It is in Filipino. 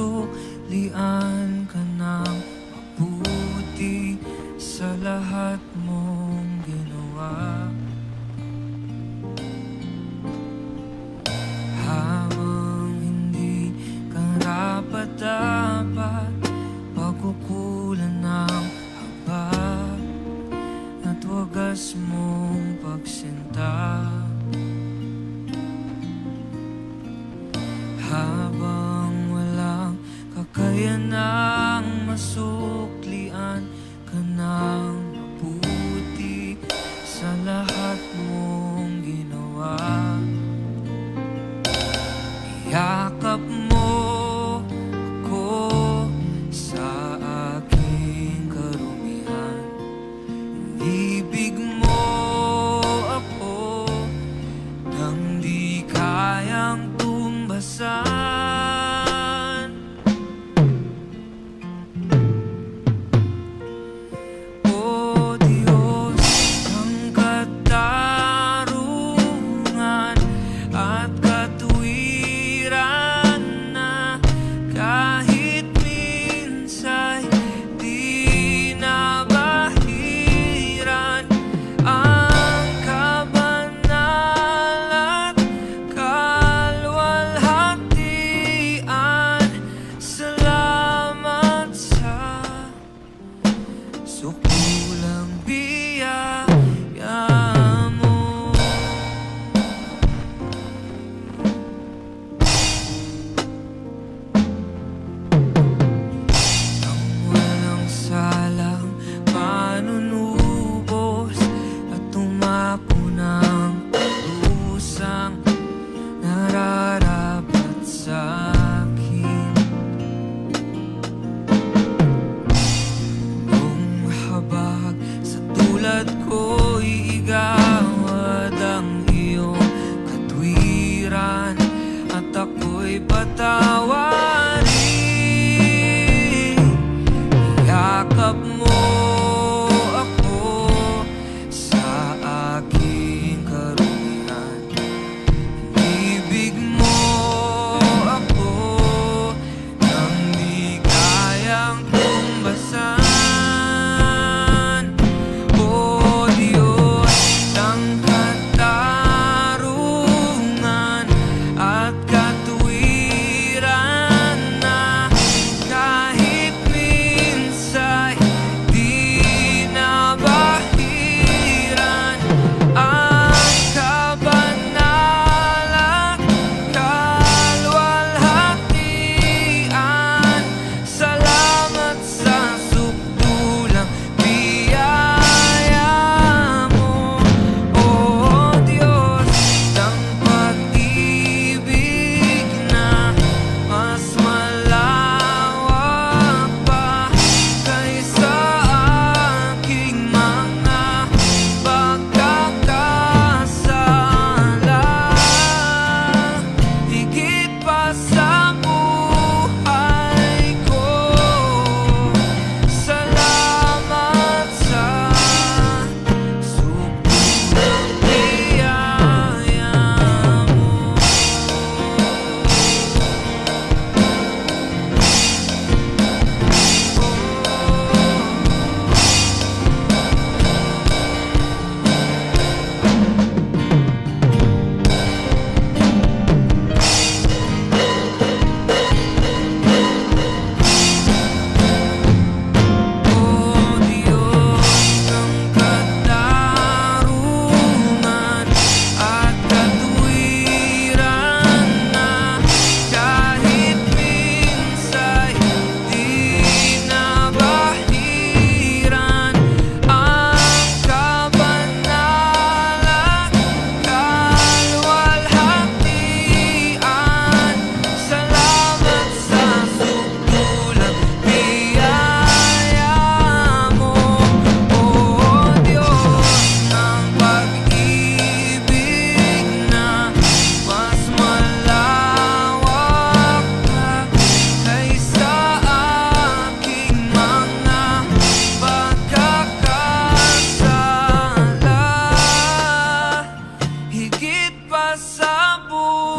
Susuklian ka ng mabuti sa lahat mong ginawa. Habang hindi ka rapat dapat Pagkukulan ng haba At wagas mo як ang passar por